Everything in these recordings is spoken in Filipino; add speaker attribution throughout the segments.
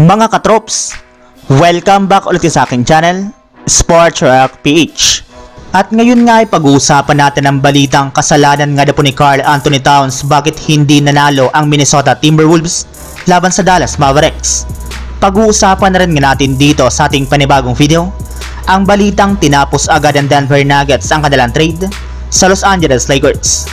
Speaker 1: Mga katrops, welcome back ulit sa aking channel, Sports Rock PH. At ngayon nga ay pag-uusapan natin ang balitang kasalanan nga na po ni Carl Anthony Towns bakit hindi nanalo ang Minnesota Timberwolves laban sa Dallas Mavericks. Pag-uusapan na rin nga natin dito sa ating panibagong video, ang balitang tinapos agad ng Denver Nuggets ang kanilang trade sa Los Angeles Lakers.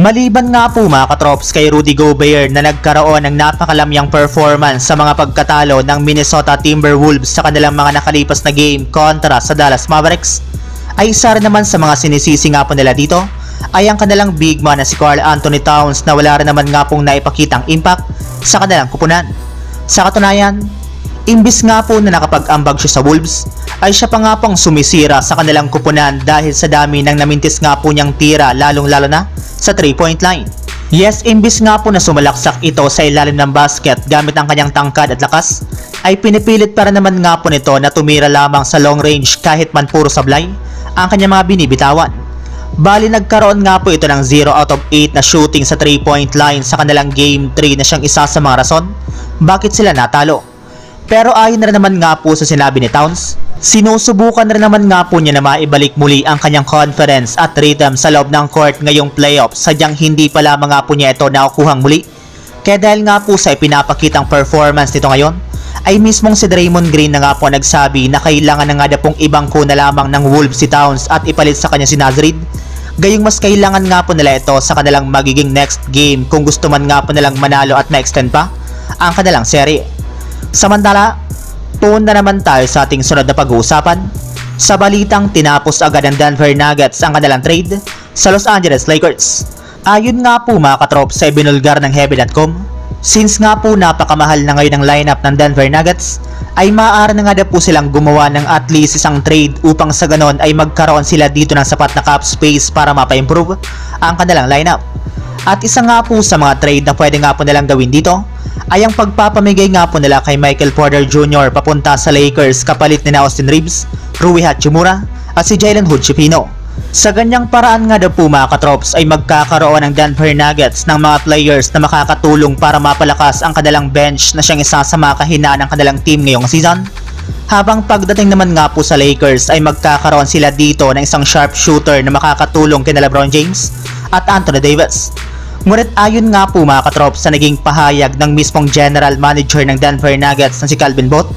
Speaker 1: Maliban nga po mga katrops kay Rudy Gobert na nagkaroon ng napakalamyang performance sa mga pagkatalo ng Minnesota Timberwolves sa kanilang mga nakalipas na game kontra sa Dallas Mavericks, ay isa rin naman sa mga sinisisi nga po nila dito ay ang kanilang big man na si Carl Anthony Towns na wala rin naman nga pong naipakitang impact sa kanilang kupunan. Sa katunayan, imbis nga po na nakapag-ambag siya sa Wolves, ay siya pa nga pong sumisira sa kanilang kupunan dahil sa dami ng namintis nga po niyang tira lalong lalo na sa 3-point line. Yes, imbis nga po na sumalaksak ito sa ilalim ng basket gamit ang kanyang tangkad at lakas, ay pinipilit para naman nga po nito na tumira lamang sa long range kahit man puro sablay ang kanyang mga binibitawan. Bali nagkaroon nga po ito ng 0 out of 8 na shooting sa 3-point line sa kanilang game 3 na siyang isa sa mga rason bakit sila natalo. Pero ayon na naman nga po sa sinabi ni Towns, sinusubukan na naman nga po niya na maibalik muli ang kanyang confidence at rhythm sa loob ng court ngayong playoffs sadyang hindi pa lamang nga po niya ito nakukuhang muli. Kaya dahil nga po sa ipinapakitang performance nito ngayon, ay mismong si Draymond Green na nga po nagsabi na kailangan na nga na pong ibang na lamang ng Wolves si Towns at ipalit sa kanya si Nazrid. Gayong mas kailangan nga po nila ito sa kanilang magiging next game kung gusto man nga po nilang manalo at ma-extend pa ang kanilang serye. Samantala, tuon na naman tayo sa ating sunod na pag-uusapan. Sa balitang tinapos agad ng Denver Nuggets ang kanilang trade sa Los Angeles Lakers. Ayon nga po mga katrop sa ibinulgar ng Heavy.com, since nga po napakamahal na ngayon ang lineup ng Denver Nuggets, ay maaari na nga na po silang gumawa ng at least isang trade upang sa ganon ay magkaroon sila dito ng sapat na cap space para mapa-improve ang kanilang lineup. At isa nga po sa mga trade na pwede nga po nilang gawin dito ay ang pagpapamigay nga po nila kay Michael Porter Jr. papunta sa Lakers kapalit ni Austin Reeves, Rui Hachimura at si Jalen Hood Chipino. Sa ganyang paraan nga daw po mga katrops ay magkakaroon ng Denver Nuggets ng mga players na makakatulong para mapalakas ang kanilang bench na siyang isa sa mga kahinaan ng kanilang team ngayong season. Habang pagdating naman nga po sa Lakers ay magkakaroon sila dito ng isang sharp shooter na makakatulong kina LeBron James at Anthony Davis. Ngunit ayon nga po mga katrops sa naging pahayag ng mismong general manager ng Denver Nuggets na si Calvin Bott,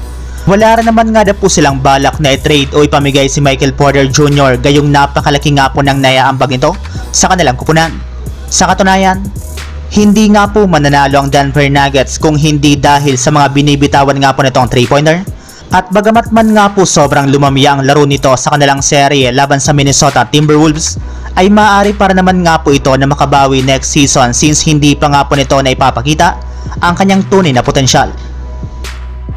Speaker 1: wala rin naman nga na po silang balak na i-trade o ipamigay si Michael Porter Jr. gayong napakalaki nga po ng naiaambag nito sa kanilang kupunan. Sa katunayan, hindi nga po mananalo ang Denver Nuggets kung hindi dahil sa mga binibitawan nga po nitong 3-pointer. At bagamat man nga po sobrang lumamya ang laro nito sa kanilang serye laban sa Minnesota Timberwolves, ay maaari para naman nga po ito na makabawi next season since hindi pa nga po nito na ipapakita ang kanyang tunay na potensyal.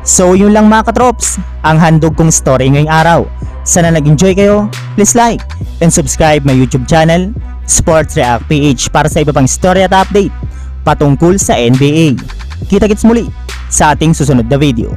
Speaker 1: So yun lang mga katrops, ang handog kong story ngayong araw. Sana nag-enjoy kayo, please like and subscribe my YouTube channel, Sports React PH para sa iba pang story at update patungkol sa NBA. Kita-kits muli sa ating susunod na video.